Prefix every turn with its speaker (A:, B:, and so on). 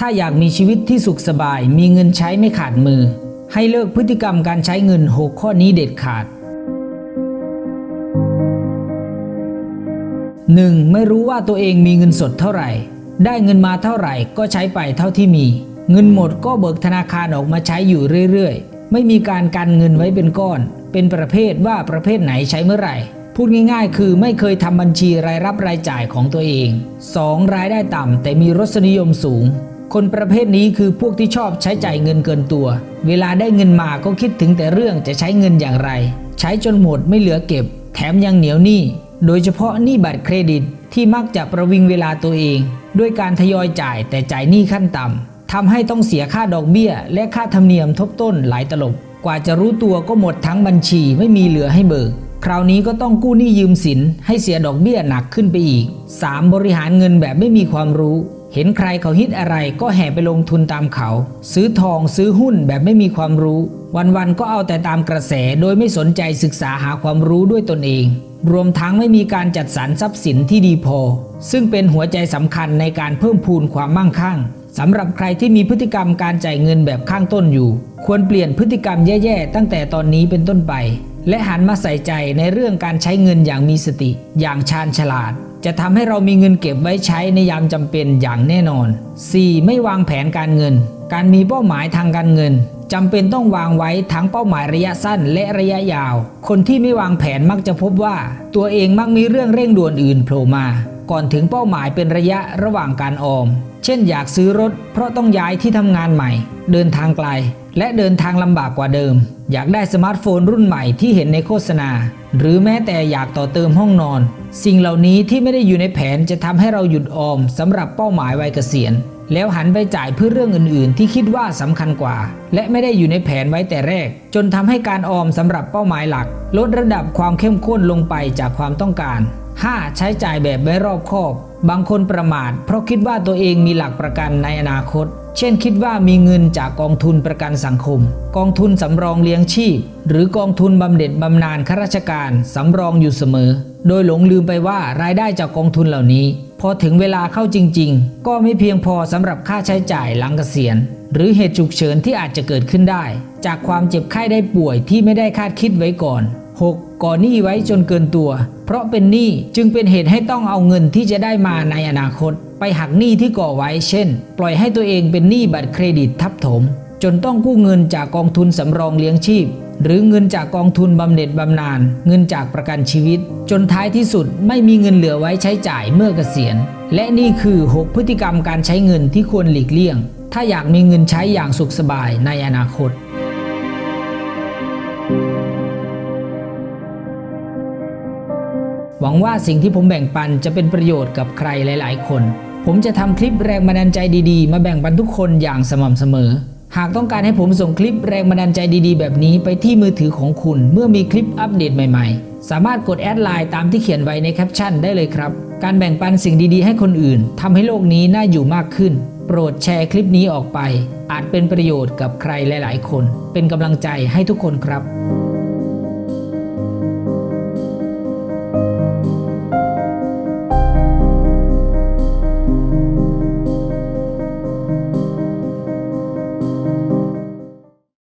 A: ถ้าอยากมีชีวิตที่สุขสบาย มีเงินใช้ไม่ขาดมือ ให้เลิกพฤติกรรมการใช้เงิน 6 ข้อนี้เด็ดขาด 1. ไม่รู้ว่าตัวเองมีเงินสดเท่าไหร่ ได้เงินมาเท่าไหร่ก็ใช้ไปเท่าที่มี เงินหมดก็เบิกธนาคารออกมาใช้อยู่เรื่อยๆ ไม่มีการกันเงินไว้เป็นก้อน เป็นประเภทว่าประเภทไหนใช้เมื่อไหร่ พูดง่ายๆ คือไม่เคยทำบัญชีรายรับรายจ่ายของตัวเอง 2. รายได้ต่ำแต่มีรสนิยมสูง คนประเภทนี้คือพวกที่ชอบใช้จ่ายเงินเกินตัว เวลาได้เงินมาก็คิดถึงแต่เรื่องจะใช้เงินอย่างไร ใช้จนหมดไม่เหลือเก็บ แถมยังเหนียวหนี้ โดยเฉพาะหนี้บัตรเครดิตที่มักจะประวิงเวลาตัวเอง ด้วยการทยอยจ่ายแต่จ่ายหนี้ขั้นต่ำทำให้ต้องเสียค่าดอกเบี้ย และค่าธรรมเนียมทบต้นหลายตลบ กว่าจะรู้ตัวก็หมดทั้งบัญชีไม่มีเหลือให้เบิก คราวนี้ก็ต้องกู้หนี้ยืมสินให้เสียดอกเบี้ยหนักขึ้นไปอีก 3. บริหารเงินแบบไม่มีความรู้ ห็นใครเขาฮิตอะไรก็แห่ไปลงทุนตามเขา ซื้อทองซื้อหุ้นแบบไม่มีความรู้ วันๆก็เอาแต่ตามกระแสโดยไม่สนใจศึกษาหาความรู้ด้วยตนเอง รวมทั้งไม่มีการจัดสรรทรัพย์สินที่ดีพอ ซึ่งเป็นหัวใจสำคัญในการเพิ่มพูนความมั่งคั่งสำหรับใครที่มีพฤติกรรมการจ่ายเงินแบบข้างต้นอยู่ ควรเปลี่ยนพฤติกรรมแย่ๆ ตั้งแต่ตอนนี้เป็นต้นไป และหันมาใส่ใจในเรื่องการใช้เงินอย่างมีสติ อย่างชาญฉลาด จะทำให้เรามีเงินเก็บไว้ใช้ในยามจำเป็นอย่างแน่นอน 4. ไม่วางแผนการเงิน การมีเป้าหมายทางการเงินจำเป็นต้องวางไว้ทั้งเป้าหมายระยะสั้นและระยะยาว คนที่ไม่วางแผนมักจะพบว่า ตัวเองมักมีเรื่องเร่งด่วนอื่นโผล่มา ก่อนถึงเป้าหมายเป็นระยะระหว่างการออม เช่นอยากซื้อรถ เพราะต้องย้ายที่ทำงานใหม่ เดินทางไกล และเดินทางลำบากกว่าเดิม อยากได้สมาร์ทโฟนรุ่นใหม่ที่เห็นในโฆษณา หรือแม้แต่อยากต่อเติมห้องนอน สิ่งเหล่านี้ที่ไม่ได้อยู่ในแผนจะทำให้เราหยุดออมสำหรับเป้าหมายวัยเกษียณ แล้วหันไปจ่ายเพื่อเรื่องอื่น ๆ ที่คิดว่าสำคัญกว่า และไม่ได้อยู่ในแผนไว้แต่แรก จนทำให้การออมสำหรับเป้าหมายหลักลดระดับความเข้มข้นลงไปจากความต้องการ 5. ใช้จ่ายแบบไม่รอบคอบ บางคนประมาท เพราะคิดว่าตัวเองมีหลักประกันในอนาคต เช่นคิดว่ามีเงินจากกองทุนประกันสังคม กองทุนสำรองเลี้ยงชีพ หรือกองทุนบำเหน็จบำนาญข้าราชการสำรองอยู่เสมอ โดยหลงลืมไปว่ารายได้จากกองทุนเหล่านี้ พอถึงเวลาเข้าจริง ๆ ก็ไม่เพียงพอสำหรับค่าใช้จ่ายหลังเกษียณ หรือเหตุฉุกเฉินที่อาจจะเกิดขึ้นได้ จากความเจ็บไข้ได้ป่วยที่ไม่ได้คาดคิดไว้ก่อน 6. ก่อหนี้ไว้จนเกินตัว เพราะเป็นหนี้จึงเป็นเหตุให้ต้องเอาเงินที่จะได้มาในอนาคต ไปหักหนี้ที่ก่อไว้ เช่น ปล่อยให้ตัวเองเป็นหนี้บัตรเครดิตทับถม จนต้องกู้เงินจากกองทุนสำรองเลี้ยงชีพ หรือเงินจากกองทุนบำเหน็จบำนาญเงินจากประกันชีวิต จนท้ายที่สุดไม่มีเงินเหลือไว้ใช้จ่ายเมื่อเกษียณ และนี่คือ 6 พฤติกรรมการใช้เงินที่ควรหลีกเลี่ยง ถ้าอยากมีเงินใช้อย่างสุขสบายในอนาคต หวังว่าสิ่งที่ผมแบ่งปันจะเป็นประโยชน์กับใครหลาย ๆ คน ผมจะทำคลิปแรงบันดาลใจดีๆ มาแบ่งปันทุกคนอย่างสม่ำเสมอ หากต้องการให้ผมส่งคลิปแรงบันดาลใจดีๆ แบบนี้ไปที่มือถือของคุณ เมื่อมีคลิปอัปเดตใหม่ ๆ สามารถกดแอดไลน์ตามที่เขียนไว้ในแคปชั่นได้เลยครับ การแบ่งปันสิ่งดีๆ ให้คนอื่นทำให้โลกนี้น่าอยู่มากขึ้น โปรดแชร์คลิปนี้ออกไป อาจเป็นประโยชน์กับใครหลาย ๆ คน เป็นกำลังใจให้ทุกคนครับ